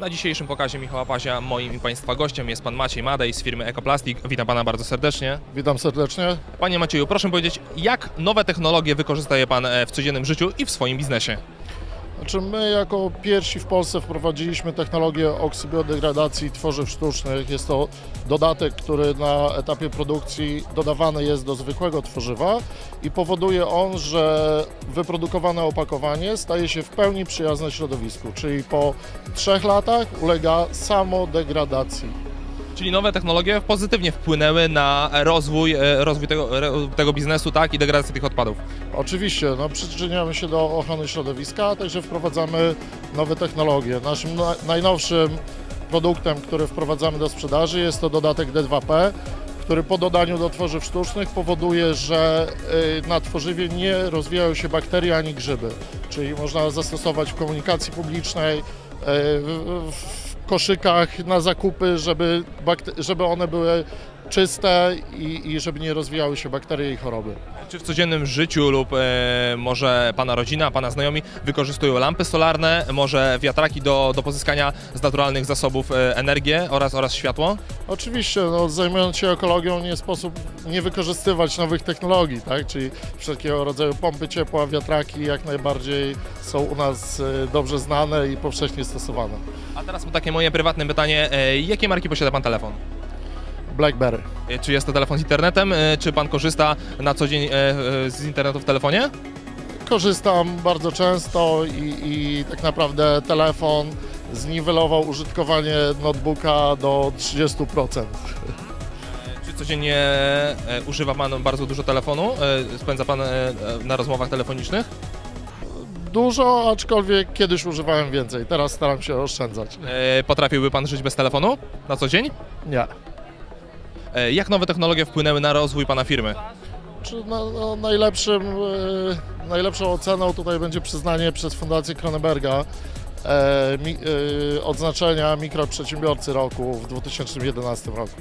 Na dzisiejszym pokazie Michała Pazia moim i Państwa gościem jest Pan Maciej Madej z firmy Ekoplastik. Witam Pana bardzo serdecznie. Witam serdecznie. Panie Macieju, proszę powiedzieć, jak nowe technologie wykorzystaje Pan e, w codziennym życiu i w swoim biznesie? Znaczy my jako pierwsi w Polsce wprowadziliśmy technologię oksybiodegradacji tworzyw sztucznych. Jest to dodatek, który na etapie produkcji dodawany jest do zwykłego tworzywa i powoduje on, że wyprodukowane opakowanie staje się w pełni przyjazne środowisku, czyli po trzech latach ulega samodegradacji. Czyli nowe technologie pozytywnie wpłynęły na rozwój, e, rozwój tego, re- tego biznesu tak, i degradację tych odpadów. Oczywiście, no, przyczyniamy się do ochrony środowiska, a także wprowadzamy nowe technologie. Naszym na, najnowszym produktem, który wprowadzamy do sprzedaży jest to dodatek D2P, który po dodaniu do tworzyw sztucznych powoduje, że y, na tworzywie nie rozwijają się bakterie ani grzyby. Czyli można zastosować w komunikacji publicznej, y, w koszykach na zakupy, żeby, żeby one były czyste i, i żeby nie rozwijały się bakterie i choroby. Czy w codziennym życiu lub e, może Pana rodzina, Pana znajomi wykorzystują lampy solarne, może wiatraki do, do pozyskania z naturalnych zasobów e, energię oraz, oraz światło? Oczywiście, no, zajmując się ekologią nie sposób nie wykorzystywać nowych technologii, tak? czyli wszelkiego rodzaju pompy ciepła, wiatraki jak najbardziej są u nas e, dobrze znane i powszechnie stosowane. A teraz takie moje prywatne pytanie, e, jakie marki posiada Pan telefon? BlackBerry. E, Czy jest to telefon z internetem, e, czy Pan korzysta na co dzień e, e, z internetu w telefonie? Korzystam bardzo często i, i tak naprawdę telefon zniwelował użytkowanie notebooka do 30%. Czy codziennie e, używa Pan bardzo dużo telefonu? E, Spędza Pan e, e, na rozmowach telefonicznych? Dużo, aczkolwiek kiedyś używałem więcej, teraz staram się oszczędzać. E, Potrafiłby Pan żyć bez telefonu na co dzień? Nie. E, Jak nowe technologie wpłynęły na rozwój Pana firmy? Czy no, no, najlepszym, e, najlepszą oceną tutaj będzie przyznanie przez Fundację Kroneberga e, mi, e, odznaczenia mikroprzedsiębiorcy roku w 2011 roku.